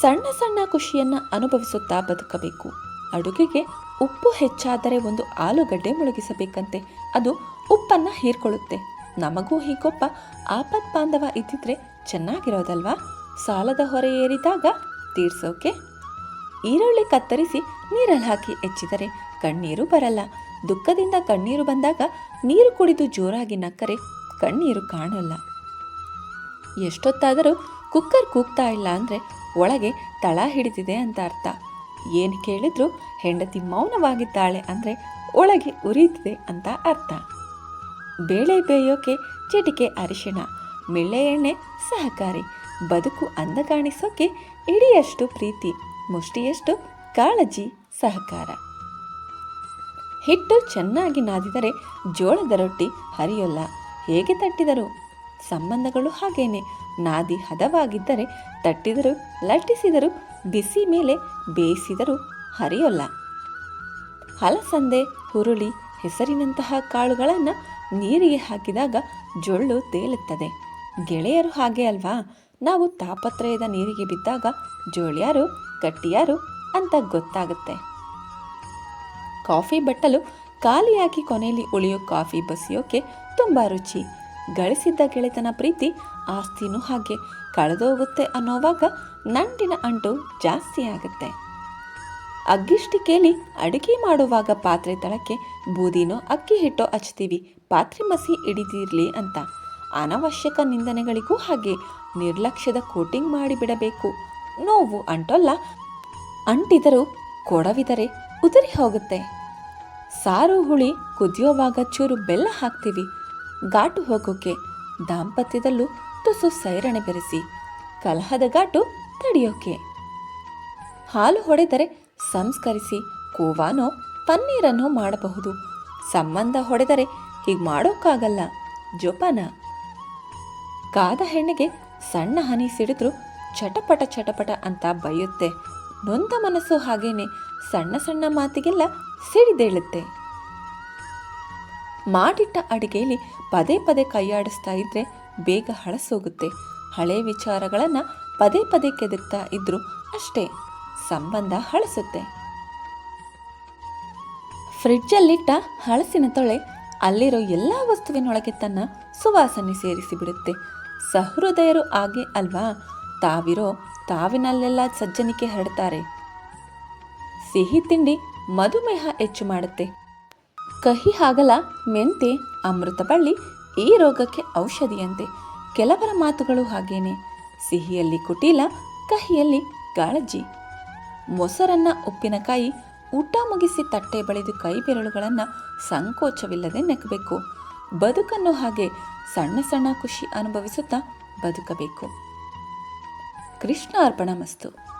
ಸಣ್ಣ ಸಣ್ಣ ಖುಷಿಯನ್ನು ಅನುಭವಿಸುತ್ತಾ ಬದುಕಬೇಕು. ಅಡುಗೆಗೆ ಉಪ್ಪು ಹೆಚ್ಚಾದರೆ ಒಂದು ಆಲೂಗಡ್ಡೆ ಮುಳುಗಿಸಬೇಕಂತೆ. ಅದು ಉಪ್ಪನ್ನು ಹೀರ್ಕೊಳ್ಳುತ್ತೆ. ನಮಗೂ ಹೀಗೊಬ್ಬ ಆಪತ್ ಬಾಂಧವ ಇದ್ದಿದ್ರೆ ಚೆನ್ನಾಗಿರೋದಲ್ವಾ? ಸಾಲದ ಹೊರೆ ಏರಿದಾಗ ತೀರ್ಸೋಕೆ? ಈರುಳ್ಳಿ ಕತ್ತರಿಸಿ ನೀರಲ್ಲಿ ಹಾಕಿ ಹೆಚ್ಚಿದರೆ ಕಣ್ಣೀರು ಬರಲ್ಲ. ದುಃಖದಿಂದ ಕಣ್ಣೀರು ಬಂದಾಗ ನೀರು ಕುಡಿದು ಜೋರಾಗಿ ನಕ್ಕರೆ ಕಣ್ಣೀರು ಕಾಣಲ್ಲ. ಎಷ್ಟೊತ್ತಾದರೂ ಕುಕ್ಕರ್ ಕೂಗ್ತಾ ಇಲ್ಲ ಅಂದರೆ ಒಳಗೆ ತಳ ಹಿಡಿದಿದೆ ಅಂತ ಅರ್ಥ. ಏನು ಕೇಳಿದ್ರು ಹೆಂಡತಿ ಮೌನವಾಗಿದ್ದಾಳೆ ಅಂದರೆ ಒಳಗೆ ಉರಿಯುತ್ತಿದೆ ಅಂತ ಅರ್ಥ. ಬೇಳೆ ಬೇಯೋಕೆ ಚಿಟಿಕೆ ಅರಿಶಿಣ, ಮಿಳ್ಳೆ ಎಣ್ಣೆ ಸಹಕಾರಿ, ಬದುಕು ಅಂದ ಕಾಣಿಸೋಕೆ ಇಡಿಯಷ್ಟು ಪ್ರೀತಿ, ಮುಷ್ಟಿಯಷ್ಟು ಕಾಳಜಿ, ಸಹಕಾರ. ಹಿಟ್ಟು ಚೆನ್ನಾಗಿ ನಾದಿದರೆ ಜೋಳದ ರೊಟ್ಟಿ ಹರಿಯೋಲ್ಲ, ಹೇಗೆ ತಟ್ಟಿದರು? ಸಂಬಂಧಗಳು ಹಾಗೇನೆ. ನಾದಿ ಹದವಾಗಿದ್ದರೆ ತಟ್ಟಿದರೂ, ಲಟ್ಟಿಸಿದರೂ, ಬಿಸಿ ಮೇಲೆ ಬೇಯಿಸಿದರೂ ಹರಿಯೊಲ್ಲ. ಹಲಸಂದೆ, ಹುರುಳಿ, ಹೆಸರಿನಂತಹ ಕಾಳುಗಳನ್ನು ನೀರಿಗೆ ಹಾಕಿದಾಗ ಜೊಳ್ಳು ತೇಲುತ್ತದೆ. ಗೆಳೆಯರು ಹಾಗೆ ಅಲ್ವಾ? ನಾವು ತಾಪತ್ರಯದ ನೀರಿಗೆ ಬಿದ್ದಾಗ ಜೋಳ್ಯಾರು, ಗಟ್ಟಿಯಾರು ಅಂತ ಗೊತ್ತಾಗುತ್ತೆ. ಕಾಫಿ ಬಟ್ಟಲು ಖಾಲಿಯಾಗಿ ಕೊನೆಯಲ್ಲಿ ಉಳಿಯೋ ಕಾಫಿ ಬಸಿಯೋಕೆ ತುಂಬ ರುಚಿ. ಗಳಿಸಿದ್ದ ಗೆಳೆತನ ಪ್ರೀತಿ ಆಸ್ತಿನೂ ಹಾಗೆ ಕಳೆದೋಗುತ್ತೆ ಅನ್ನೋವಾಗ ನಂಟಿನ ಅಂಟು ಜಾಸ್ತಿ ಆಗುತ್ತೆ. ಅಗ್ಗಿಷ್ಟಿಕೆಯಲ್ಲಿ ಅಡುಗೆ ಮಾಡುವಾಗ ಪಾತ್ರೆ ತಳಕ್ಕೆ ಬೂದಿನೋ ಅಕ್ಕಿ ಹಿಟ್ಟೋ ಹಚ್ತೀವಿ, ಪಾತ್ರೆ ಮಸಿ ಹಿಡಿದಿರಲಿ ಅಂತ. ಅನವಶ್ಯಕ ನಿಂದನೆಗಳಿಗೂ ಹಾಗೆ ನಿರ್ಲಕ್ಷ್ಯದ ಕೋಟಿಂಗ್ ಮಾಡಿಬಿಡಬೇಕು ನೋವು ಅಂಟೋಲ್ಲ, ಅಂಟಿದರೂ ಕೊಡವಿದರೆ ಉದುರಿ ಹೋಗುತ್ತೆ. ಸಾರು ಹುಳಿ ಕುದಿಯೋವಾಗ ಚೂರು ಬೆಲ್ಲ ಹಾಕ್ತೀವಿ ಘಾಟು ಹೋಗೋಕೆ ದಾಂಪತ್ಯದಲ್ಲೂ ತುಸು ಸೈರಣೆ ಬೆರೆಸಿ ಕಲಹದ ಘಾಟು ತಡೆಯೋಕೆ. ಹಾಲು ಹೊಡೆದರೆ ಸಂಸ್ಕರಿಸಿ ಕೋವಾನೋ ಪನ್ನೀರನ್ನೋ ಮಾಡಬಹುದು. ಸಂಬಂಧ ಹೊಡೆದರೆ ಹೀಗೆ ಮಾಡೋಕ್ಕಾಗಲ್ಲ. ಜೋಪಾನ. ಕಾದ ಹೆಣ್ಣಿಗೆ ಸಣ್ಣ ಹನಿ ಸಿಡಿದ್ರು ಚಟಪಟ ಚಟಪಟ ಅಂತ ಬೈಯುತ್ತೆ. ನೊಂದ ಮನಸ್ಸು ಹಾಗೇನೆ ಸಣ್ಣ ಸಣ್ಣ ಮಾತಿಗೆಲ್ಲ ಸಿಡಿದೇಳುತ್ತೆ. ಮಾಡಿಟ್ಟ ಅಡಿಗೆಯಲ್ಲಿ ಪದೇ ಪದೇ ಕೈಯಾಡಿಸ್ತಾ ಇದ್ರೆ ಬೇಗ ಹಳಸೋಗುತ್ತೆ. ಹಳೆ ವಿಚಾರಗಳನ್ನು ಪದೇ ಪದೇ ಕೆದಕ್ತಾ ಇದ್ದರೂ ಅಷ್ಟೇ ಸಂಬಂಧ ಹಳಸುತ್ತೆ. ಫ್ರಿಡ್ಜಲ್ಲಿಟ್ಟ ಹಳಸಿನ ತೊಳೆ ಅಲ್ಲಿರೋ ಎಲ್ಲ ವಸ್ತುವಿನೊಳಗೆ ತನ್ನ ಸುವಾಸನೆ ಸೇರಿಸಿಬಿಡುತ್ತೆ ಸಹೃದಯರು ಹಾಗೆ ಅಲ್ವಾ? ತಾವಿರೋ ತಾವಿನಲ್ಲೆಲ್ಲ ಸಜ್ಜನಿಕೆ ಹರಡ್ತಾರೆ. ಸಿಹಿ ತಿಂಡಿ ಮಧುಮೇಹ ಹೆಚ್ಚು ಮಾಡುತ್ತೆ. ಕಹಿ ಹಾಗಲ ಮೆಂತೆ, ಅಮೃತ ಬಳ್ಳಿ ಈ ರೋಗಕ್ಕೆ ಔಷಧಿಯಂತೆ. ಕೆಲವರ ಮಾತುಗಳು ಹಾಗೇನೆ. ಸಿಹಿಯಲ್ಲಿ ಕುಟೀಲ, ಕಹಿಯಲ್ಲಿ ಕಾಳಜಿ. ಮೊಸರನ್ನ, ಉಪ್ಪಿನಕಾಯಿ, ಊಟ ಮುಗಿಸಿ ತಟ್ಟೆ ಬಳಿದು ಕೈ ಬೆರಳುಗಳನ್ನು ಸಂಕೋಚವಿಲ್ಲದೆ ನೆಕ್ಕಬೇಕು ಬದುಕನ್ನು ಹಾಗೆ ಸಣ್ಣ ಸಣ್ಣ ಖುಷಿ ಅನುಭವಿಸುತ್ತಾ ಬದುಕಬೇಕು. ಕೃಷ್ಣ ಅರ್ಪಣ ಮಸ್ತು.